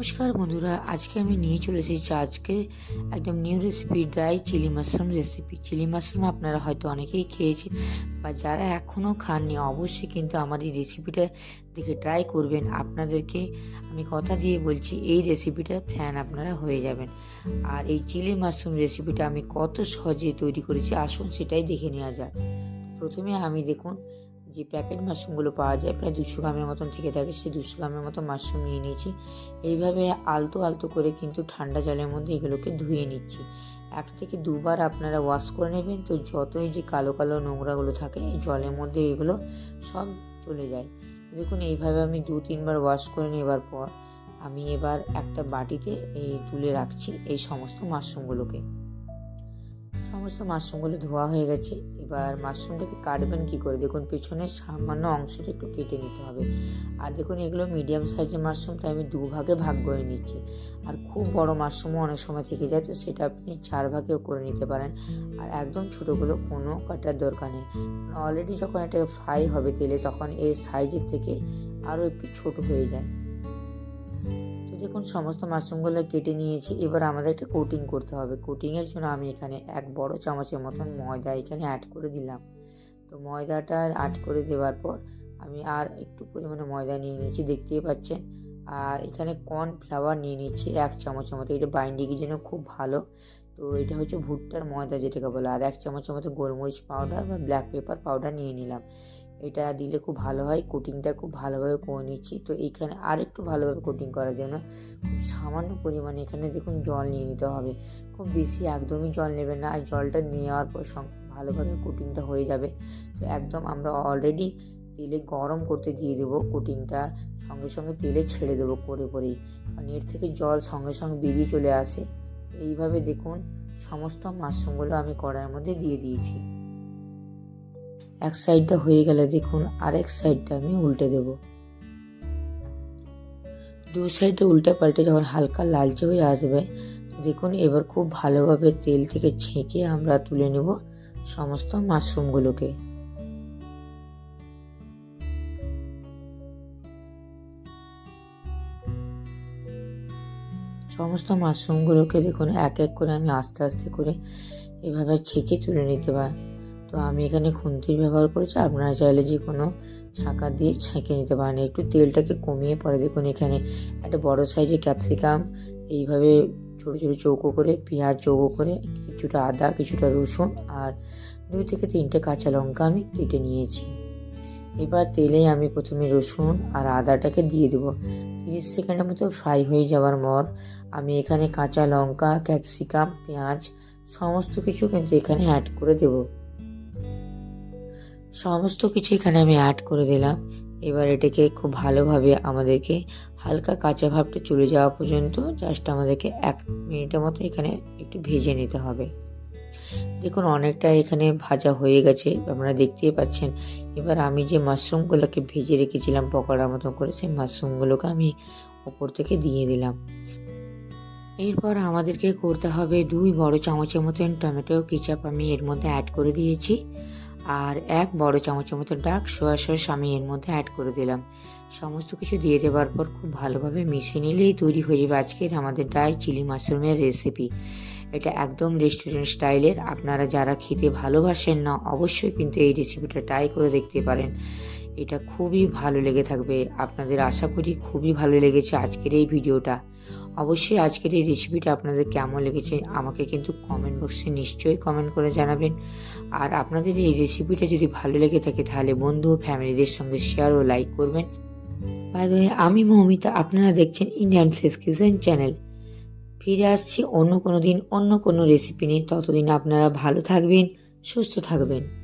নমস্কার বন্ধুরা, আজকে আমি নিয়ে চলে এসেছি আজকে একদম new recipe dry chilli mushroom recipe chilli mushroom আপনারা হয়তো অনেকেই খেয়েছেন বা যারা এখনও খাননি, অবশ্যই কিন্তু আমার এই রেসিপিটা দেখে ট্রাই করবেন। আপনাদেরকে আমি কথা দিয়ে বলছি, এই রেসিপিটার ফ্যান আপনারা হয়ে যাবেন। আর এই চিলি মাশরুম রেসিপিটা আমি কত সহজে তৈরি করেছি, আসুন সেটাই দেখে নেওয়া যাক। প্রথমে আমি দেখুন যে প্যাকেট মাশরুমগুলো পাওয়া যায়, প্রায় দুশো গ্রামের মতন থেকে থাকে, সেই দুশো গ্রামের মতো মাশরুম নিয়ে নিয়েছি। এইভাবে আলতো আলতো করে কিন্তু ঠান্ডা জলের মধ্যে এগুলোকে ধুয়ে নিচ্ছি। এক থেকে দুবার আপনারা ওয়াশ করে নেবেন, তো যতই যে কালো কালো নোংরাগুলো থাকে, এই জলের মধ্যে এগুলো সব চলে যায়। দেখুন, এইভাবে আমি দু তিনবার ওয়াশ করে নেবার পর আমি এবার একটা বাটিতে এই তুলে রাখছি এই সমস্ত মাশরুমগুলোকে। সমস্ত মাশরুমগুলো ধোয়া হয়ে গেছে এবার মাশরুমটাকে কাটবেন কি করে? দেখুন পেছনের সামান্য অংশটা একটু কেটে নিতে হবে। আর দেখুন, এগুলো মিডিয়াম সাইজের মাশরুম তাই আমি দু ভাগে করে নিচ্ছি। আর খুব বড় মাশরুমও অনেক সময় থেকে যায়, তো সেটা আপনি চার ভাগেও করে নিতে পারেন। আর একদম ছোটোগুলো কোনো কাটার দরকার নেই। অলরেডি যখন এটা ফ্রাই হবে তেলে, তখন এর সাইজের থেকে আরও একটু ছোট হয়ে যায়। দেখুন, সমস্ত মাশরুমগুলো কেটে নিয়েছি। এবার আমাদের একটা কোটিং করতে হবে। কোটিংয়ের জন্য আমি এখানে এক বড় চামচের মতন ময়দা এখানে অ্যাড করে দিলাম। তো ময়দাটা অ্যাড করে দেওয়ার পর আমি আর একটু পরিমাণে ময়দা নিয়ে নিয়েছি, দেখতেই পাচ্ছেন। আর এখানে কর্নফ্লাওয়ার নিয়ে নিচ্ছি এক চামচের মতো। এটা বাইন্ডিংয়ের জন্য খুব ভালো। তো এটা হচ্ছে ভুট্টার ময়দা যেটাকে বলে। আর এক চামচের মতো গোলমরিচ পাউডার বা ব্ল্যাক পেপার পাউডার নিয়ে নিলাম। এটা দিলে খুব ভালো হয়। কোটিংটা খুব ভালোভাবে করে নিচ্ছি। তো এইখানে আর একটু ভালোভাবে কোটিং করার জন্য খুব সামান্য পরিমাণে এখানে দেখুন জল নিয়ে নিতে হবে। খুব বেশি একদমই জল নেবেন না। আর জলটা নেওয়ার পর ভালোভাবে কোটিংটা হয়ে যাবে। তো একদম আমরা অলরেডি তেলে গরম করতে দিয়ে দেবো কোটিংটা সঙ্গে সঙ্গে তেলে ছেড়ে দেবো করে করেই। কারণ এর থেকে জল সঙ্গে সঙ্গে বেরিয়ে চলে আসে। এইভাবে দেখুন সমস্ত মাশরুমগুলো আমি কড়াইয়ের মধ্যে দিয়ে দিয়েছি। এক সাইডটা হয়ে গেলে দেখুন আরেক সাইডটা আমি উল্টে দেব। দু সাইডে উল্টে পাল্টে যখন হালকা লালচে হয়ে আসবে, দেখুন এবার খুব ভালোভাবে তেল থেকে ছেঁকে আমরা তুলে নেব সমস্ত মাশরুমগুলোকে। সমস্ত মাশরুমগুলোকে দেখুন এক এক করে আমি আস্তে আস্তে করে এভাবে ছেঁকে তুলে নিতে পারি তো আমি এখানে খুন্তির ব্যবহার করেছি। আপনারা চাইলে যে কোনো ছাঁকা দিয়ে ছেঁকে নিতে পারেন। একটু তেলটাকে কমিয়ে পরে দেখুন এখানে একটা বড় সাইজের ক্যাপসিকাম। এইভাবে ছোটো ছোটো চৌকো করে, পেঁয়াজ চৌকো করে, কিছুটা আদা, কিছুটা রসুন আর দুই থেকে তিনটে কাঁচা লঙ্কা আমি কেটে নিয়েছি। এবার তেলে আমি প্রথমে রসুন আর আদাটাকে দিয়ে দেবো। তিরিশ সেকেন্ডের মতো ফ্রাই হয়ে যাওয়ার পর আমি এখানে কাঁচা লঙ্কা, ক্যাপসিকাম, পেঁয়াজ সমস্ত কিছু কিন্তু এখানে অ্যাড করে দেব। সমস্ত কিছু এখানে আমি অ্যাড করে দিলাম। এবার এটাকে খুব ভালোভাবে আমাদেরকে হালকা কাঁচা ভাবটা চলে যাওয়া পর্যন্ত জাস্ট আমাদেরকে এক মিনিটের মতো এখানে একটু ভেজে নিতে হবে। দেখুন, অনেকটা এখানে ভাজা হয়ে গেছে, আপনারা দেখতেই পাচ্ছেন। এবার আমি যে মাশরুমগুলোকে ভেজে রেখেছিলাম পকোড়ার মতো করে, সেই মাশরুমগুলোকে আমি ওপর থেকে দিয়ে দিলাম। এরপর আমাদেরকে করতে হবে দুই বড় চামচের মতন টমেটো কেচাপ আমি এর মধ্যে অ্যাড করে দিয়েছি। আর এক বড় চামচের মতো ডার্ক সোয়া সস আমি এর মধ্যে অ্যাড করে দিলাম। সমস্ত কিছু দিয়ে দেওয়ার পর খুব ভালোভাবে মিশিয়ে নিলেই তৈরি হয়ে যাবে আজকের আমাদের ড্রাই চিলি মাশরুমের রেসিপি এটা একদম রেস্টুরেন্ট স্টাইলের। আপনারা যারা খেতে ভালোবাসেন না, অবশ্যই কিন্তু এই রেসিপিটা ট্রাই করে দেখতে পারেন। এটা খুবই ভালো লেগে থাকবে। আপনাদের আশা করি খুবই ভালো লেগেছে আজকের এই ভিডিওটা অবশ্যই আজকের এই রেসিপিটা আপনাদের কেমন লেগেছে আমাকে কিন্তু কমেন্ট বক্সে নিশ্চয়ই কমেন্ট করে জানাবেন। আর আপনাদের এই রেসিপিটা যদি ভালো লেগে থাকে তাহলে বন্ধু ও ফ্যামিলিদের সঙ্গে শেয়ার ও লাইক করবেন। বাই আমি মৌমিতা, আপনারা দেখছেন ইন্ডিয়ান ফ্রেশ কিচেন চ্যানেল ফিরে আসছি অন্য কোনো দিন অন্য কোনো রেসিপি নিয়ে। ততদিন আপনারা ভালো থাকবেন, সুস্থ থাকবেন।